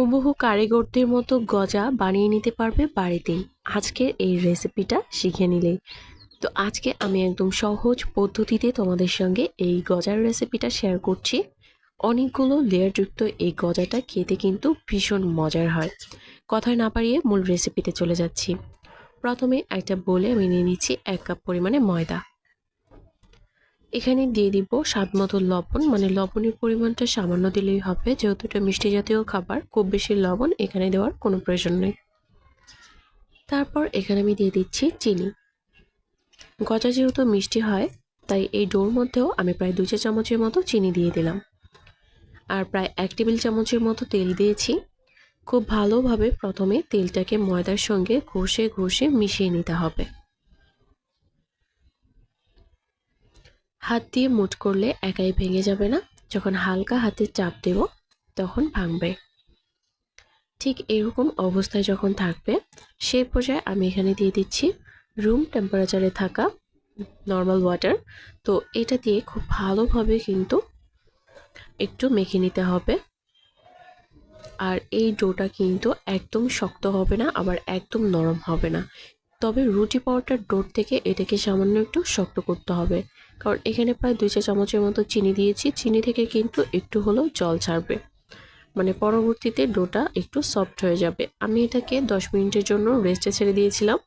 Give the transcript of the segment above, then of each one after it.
হুবহু কারিগরদের মতো গজা বানিয়ে নিতে পারবে বাড়িতেই। আজকের এই রেসিপিটা শিখে নিলেই। তো আজকে আমি একদম সহজ পদ্ধতিতে তোমাদের সঙ্গে এই গজার রেসিপিটা শেয়ার করছি। অনেকগুলো লেয়ারযুক্ত এই গজাটা খেতে কিন্তু ভীষণ মজার হয়। কথায় না পারিয়ে মূল রেসিপিতে চলে যাচ্ছি। প্রথমে একটা বলে আমি নিয়ে নিচ্ছি এক কাপ পরিমাণে ময়দা। এখানে দিয়ে দিব স্বাদ মতো লবণ। মানে লবণের পরিমাণটা সামান্য দিলেই হবে। যেহেতু এটা মিষ্টি জাতীয় খাবার, খুব বেশি লবণ এখানে দেওয়ার কোনো প্রয়োজন নেই। তারপর এখানে আমি দিয়ে দিচ্ছি চিনি। গজা যেহেতু মিষ্টি হয়, তাই এই ডোর মধ্যেও আমি প্রায় দু চা চামচের মতো চিনি দিয়ে দিলাম। আর প্রায় এক টেবিল চামচের মতো তেল দিয়েছি। খুব ভালোভাবে প্রথমে তেলটাকে ময়দার সঙ্গে ঘষে ঘষে মিশিয়ে নিতে হবে। হাত দিয়ে মুট করলে একাই ভেঙে যাবে না। যখন হালকা হাতে চাপ দেব, তখন ভাঙবে। ঠিক এরকম অবস্থায় যখন থাকবে সেই পর্যায়ে আমি এখানে দিয়ে দিচ্ছি রুম টেম্পারেচারে থাকা নর্মাল ওয়াটার তো এটা দিয়ে খুব ভালোভাবে কিন্তু একটু মেখে নিতে হবে। আর এই ডোটা কিন্তু একদম শক্ত হবে না, আবার একদম নরম হবে না। তবে রুটি পাউডার ডোর থেকে এটাকে সামান্য একটু শক্ত করতে হবে। কারণ এখানে প্রায় দুই চা চামচের মতো চিনি দিয়েছি। চিনি থেকে কিন্তু একটু হলেও জল ছাড়বে। মানে পরবর্তীতে ডোটা একটু সফট হয়ে যাবে। আমি এটাকে দশ মিনিটের জন্য রেস্টে ছেড়ে দিয়েছিলাম।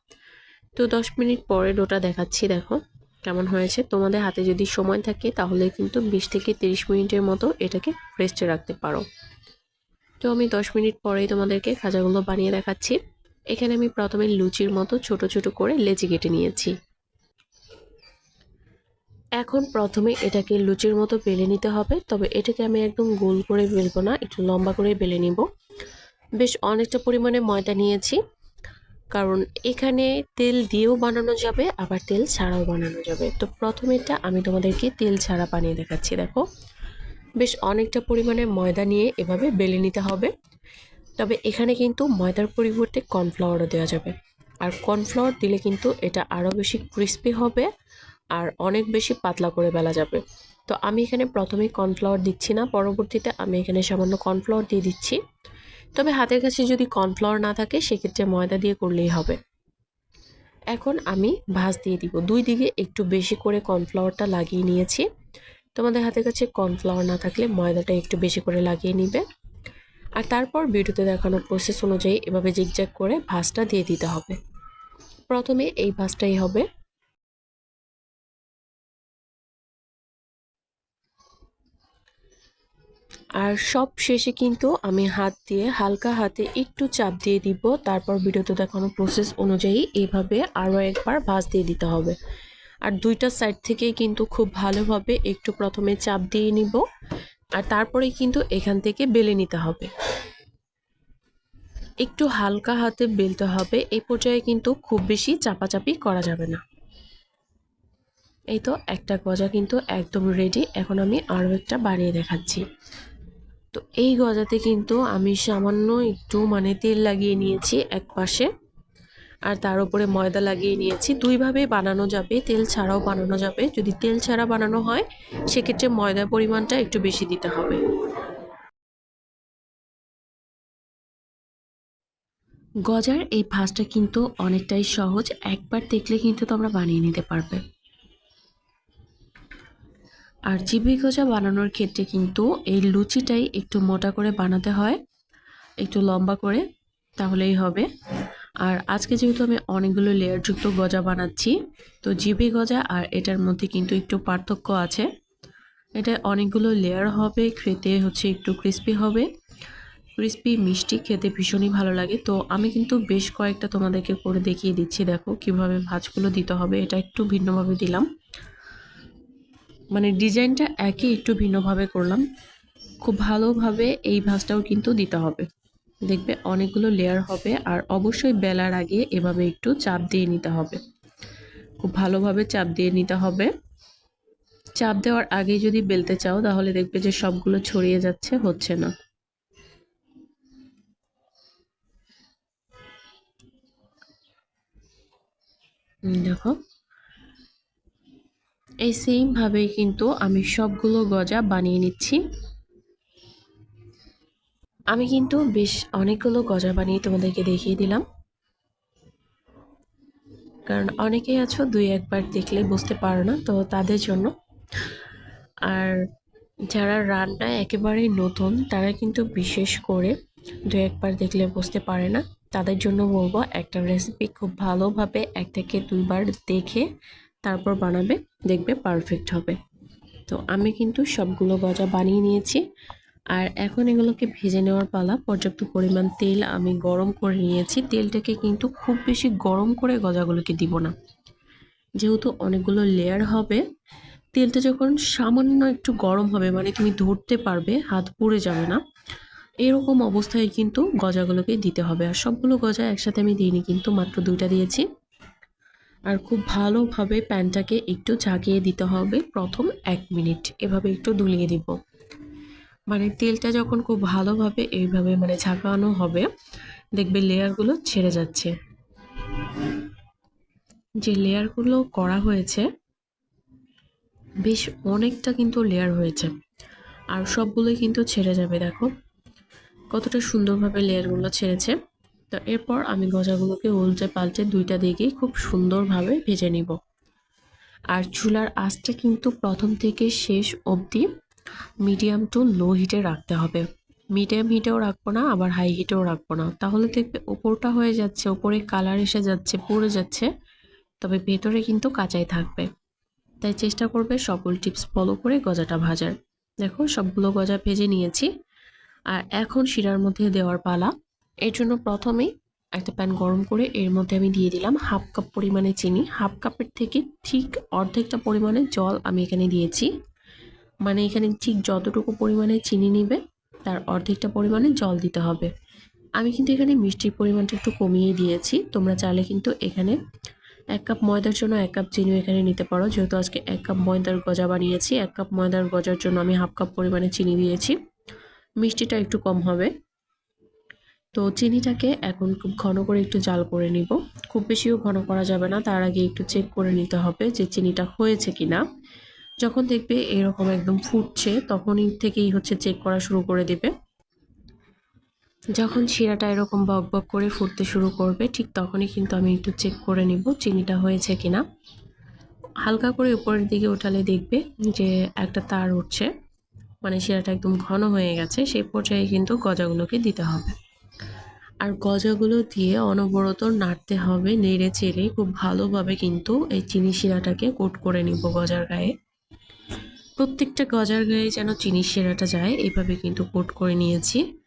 তো দশ মিনিট পরে ডোটা দেখাচ্ছি, দেখো কেমন হয়েছে। তোমাদের হাতে যদি সময় থাকে তাহলে কিন্তু বিশ থেকে তিরিশ মিনিটের মতো এটাকে রেস্টে রাখতে পারো। তো আমি দশ মিনিট পরেই তোমাদেরকে খাজাগুলো বানিয়ে দেখাচ্ছি। এখানে আমি প্রথমে লুচির মতো ছোট ছোট করে লেচি কেটে নিয়েছি। এখন প্রথমে এটাকে লুচির মতো বেলে নিতে হবে। তবে এটাকে আমি একদম গোল করে বেলবো না, একটু লম্বা করে বেলে নিব। বেশ অনেকটা পরিমাণে ময়দা নিয়েছি, কারণ এখানে তেল দিয়েও বানানো যাবে, আবার তেল ছাড়াও বানানো যাবে। তো প্রথমেটা আমি তোমাদেরকে তেল ছাড়া বানিয়ে দেখাচ্ছি, দেখো। বেশ অনেকটা পরিমাণে ময়দা নিয়ে এভাবে বেলে নিতে হবে। তবে এখানে কিন্তু ময়দার পরিবর্তে কর্নফ্লাওয়ারও দেওয়া যাবে। আর কর্নফ্লাওয়ার দিলে কিন্তু এটা আরও বেশি ক্রিস্পি হবে আর অনেক বেশি পাতলা করে বেলা যাবে। তো আমি এখানে প্রথমে কর্নফ্লাওয়ার দিচ্ছি না, পরবর্তীতে আমি এখানে সামান্য কর্নফ্লাওয়ার দিয়ে দিচ্ছি। তবে হাতের কাছে যদি কর্নফ্লাওয়ার না থাকে, সেক্ষেত্রে ময়দা দিয়ে করলেই হবে। এখন আমি ভাজ দিয়ে দিব। দুই দিকে একটু বেশি করে কর্নফ্লাওয়ারটা লাগিয়ে নিয়েছি। তোমাদের হাতের কাছে কর্নফ্লাওয়ার না থাকলে ময়দাটা একটু বেশি করে লাগিয়ে নিবে। আর তারপর ভিডিওতে দেখানো প্রসেস অনুযায়ী এভাবে জিগজ্যাগ করে ভাজটা দিয়ে দিতে হবে। প্রথমে এই ভাজটাই হবে। আর সব শেষে কিন্তু আমি হাত দিয়ে হালকা হাতে একটু চাপ দিয়ে দিব। তারপর ভিডিওতে দেখানো প্রসেস অনুযায়ী এইভাবে আরও একবার ভাজ দিয়ে দিতে হবে। আর দুইটা সাইড থেকেই কিন্তু খুব ভালোভাবে একটু প্রথমে চাপ দিয়ে নিব। আর তারপরে কিন্তু এখান থেকে বেলে নিতে হবে। একটু হালকা হাতে বেলতে হবে। এই পর্যায়ে কিন্তু খুব বেশি চাপাচাপি করা যাবে না। এই তো একটা গজা কিন্তু একদম রেডি এখন আমি আরও একটা বানিয়ে দেখাচ্ছি। তো এই গজাতে কিন্তু আমি সামান্য একটু মানে তেল লাগিয়ে নিয়েছি এক পাশে। আর তার উপরে ময়দা লাগিয়ে নিয়েছি। দুইভাবে বানানো যাবে, তেল ছাড়াও বানানো যাবে। যদি তেল ছাড়া বানানো হয়, সেক্ষেত্রে ময়দার পরিমাণটা একটু বেশি দিতে হবে। গজার এই ভাজটা কিন্তু অনেকটাই সহজ। একবার দেখলে কিন্তু তোমরা বানিয়ে নিতে পারবে। আর জিবি গজা বানানোর ক্ষেত্রে কিন্তু এই লুচিটাই একটু মোটা করে বানাতে হয়, একটু লম্বা করে, তাহলেই হবে। আর আজকে যেহেতু আমি অনেকগুলো লেয়ারযুক্ত গজা বানাচ্ছি, তো জিবি গজা আর এটার মধ্যে কিন্তু একটু পার্থক্য আছে। এটা অনেকগুলো লেয়ার হবে, খেতে হচ্ছে একটু ক্রিস্পি হবে। ক্রিস্পি, মিষ্টি, খেতে ভীষণই ভালো লাগে। তো আমি কিন্তু বেশ কয়েকটা তোমাদেরকে করে দেখিয়ে দিচ্ছি, দেখো কীভাবে ভাজগুলো দিতে হবে, এটা একটু ভিন্নভাবে দিলাম। মানে ডিজাইনটা একই একটু ভিন্নভাবে করলাম। খুব ভালোভাবে এই ভাজটাও কিন্তু দিতে হবে। দেখবে অনেকগুলো লেয়ার হবে আর অবশ্যই বেলার আগে এভাবে একটু চাপ দিয়ে নিতে হবে। খুব ভালোভাবে চাপ দিয়ে নিতে হবে। চাপ দেওয়ার আগে যদি বেলতে চাও তাহলে দেখবে যে সবগুলো ছড়িয়ে যাচ্ছে, হচ্ছে না। দেখো এই সেমভাবেই কিন্তু আমি সবগুলো গজা বানিয়ে নিচ্ছি। আমি কিন্তু বেশ অনেকগুলো গজা বানিয়ে তোমাদেরকে দেখিয়ে দিলাম। কারণ অনেকেই আছো দুই একবার দেখলে বুঝতে পারো না, তো তাদের জন্য। আর যারা রান্নায় একেবারেই নতুন, তারা কিন্তু বিশেষ করে দু একবার দেখলে বুঝতে পারে না। তাদের জন্য বলব একটা রেসিপি খুব ভালোভাবে এক থেকে দুইবার দেখে তারপর বানাবে। দেখবে পারফেক্ট হবে। তো আমি কিন্তু সবগুলো গজা বানিয়ে নিয়েছি। আর এখন এগুলোকে ভেজে নেওয়ার পালা, পর্যাপ্ত পরিমাণ তেল আমি গরম করে নিয়েছি। তেলটাকে কিন্তু খুব বেশি গরম করে গজাগুলোকে দিব না। যেহেতু অনেকগুলো লেয়ার হবে, তেলটা যখন সামান্য একটু গরম হবে মানে তুমি ধরতে পারবে, হাত পুড়ে যাবে না, এরকম অবস্থায় কিন্তু গজাগুলোকে দিতে হবে। আর সবগুলো গজা একসাথে আমি দিইনি কিন্তু মাত্র দুইটা দিয়েছি। আর খুব ভালোভাবে প্যানটাকে একটু ঝাঁকিয়ে দিতে হবে প্রথম এক মিনিট। এভাবে একটু দুলিয়ে দিব। মানে তেলটা যখন খুব ভালোভাবে এইভাবে মানে ঝাঁকানো হবে, দেখবে লেয়ারগুলো ছেড়ে যাচ্ছে। যে লেয়ারগুলো করা হয়েছে, বেশ অনেকটা কিন্তু লেয়ার হয়েছে। আর সবগুলোই কিন্তু ছেড়ে যাবে, দেখো। কতটা সুন্দরভাবে লেয়ারগুলো ছেড়েছে। তো এরপর আমি গজাগুলোকে উল্টে পাল্টে দুইটা দিকেই খুব সুন্দরভাবে ভেজে নিব। আর চুলার আঁচটা কিন্তু প্রথম থেকে শেষ অবধি মিডিয়াম টু লো হিটে রাখতে হবে। মিডিয়াম হিটেও রাখব না, আবার হাই হিটেও রাখব না। তাহলে দেখবে ওপরটা হয়ে যাচ্ছে, ওপরে কালার এসে যাচ্ছে, পড়ে যাচ্ছে, তবে ভেতরে কিন্তু কাঁচাই থাকবে। তাই চেষ্টা করবে সকল টিপস ফলো করে গজাটা ভাজার। দেখো সবগুলো গজা ভেজে নিয়েছি। আর এখন শিরার মধ্যে দেওয়ার পালা। এর জন্য প্রথমেই একটা প্যান গরম করে এর মধ্যে আমি দিয়ে দিলাম হাফ কাপ পরিমাণে চিনি। হাফ কাপের থেকে ঠিক অর্ধেকটা পরিমাণে জল আমি এখানে দিয়েছি। মানে এখানে ঠিক যতটুকু পরিমাণে চিনি নিবে, তার অর্ধেকটা পরিমাণে জল দিতে হবে। আমি কিন্তু এখানে মিষ্টির পরিমাণটা একটু কমিয়ে দিয়েছি। তোমরা চাইলে কিন্তু এখানে এক কাপ ময়দার জন্য এক কাপ চিনিও এখানে নিতে পারো। যেহেতু আজকে এক কাপ ময়দার গজা বানিয়েছি, এক কাপ ময়দার গজার জন্য আমি হাফ কাপ পরিমাণে চিনি দিয়েছি। মিষ্টিটা একটু কম হবে। তো চিনিটাকে এখন খুব ঘন করে একটু জাল করে নিব। খুব বেশিও ঘন করা যাবে না, তার আগে একটু চেক করে নিতে হবে যে চিনিটা হয়েছে কি না যখন দেখবে এরকম একদম ফুটছে, তখনই থেকেই হচ্ছে চেক করা শুরু করে দেবে। যখন শিরাটা এরকম বক বক করে ফুটতে শুরু করবে, ঠিক তখনই কিন্তু আমি একটু চেক করে নিব চিনিটা হয়েছে কিনা। হালকা করে উপরের দিকে উঠালে দেখবে যে একটা তার উঠছে মানে শিরাটা একদম ঘন হয়ে গেছে, সেই পর্যায়ে কিন্তু গজাগুলোকে দিতে হবে। আর গজাগুলো দিয়ে অনবরত নাড়তে হবে, নেড়ে চেড়ে খুব ভালোভাবে কিন্তু এই চিনি শিরাটাকে কোট করে নিব গজার গায়ে। প্রত্যেকটা গজার গায়ে যেন চিনি শিরাটা যায়, এভাবে কিন্তু কোট করে নিয়েছি।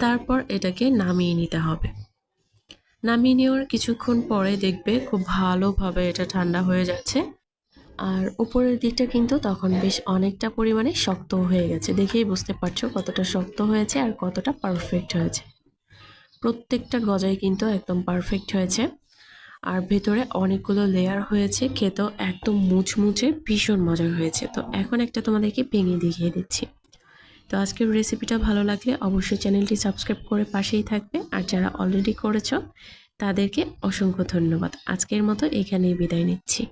তারপর এটাকে নামিয়ে নিতে হবে। নামিয়ে নেওয়ার কিছুক্ষণ পরে দেখবে খুব ভালোভাবে এটা ঠান্ডা হয়ে যাচ্ছে। আর উপরের দিকটা কিন্তু তখন বেশ অনেকটা পরিমাণে শক্ত হয়ে গেছে। দেখেই বুঝতে পারছ কতটা শক্ত হয়েছে আর কতটা পারফেক্ট হয়েছে। প্রত্যেকটা গজাই কিন্তু একদম পারফেক্ট হয়েছে। আর ভেতরে অনেকগুলো লেয়ার হয়েছে, খেতেও একদম মুচমুচে ভীষণ মজার হয়েছে। তো এখন একটা তোমাদেরকে ভেঙে দেখিয়ে দিচ্ছি। তো আজকের রেসিপিটা ভালো লাগলে অবশ্যই চ্যানেলটি সাবস্ক্রাইব করে পাশেই থাকবে। আর যারা অলরেডি করেছ, তাদেরকে অসংখ্য ধন্যবাদ। আজকের মতো এখানেই বিদায় নিচ্ছি।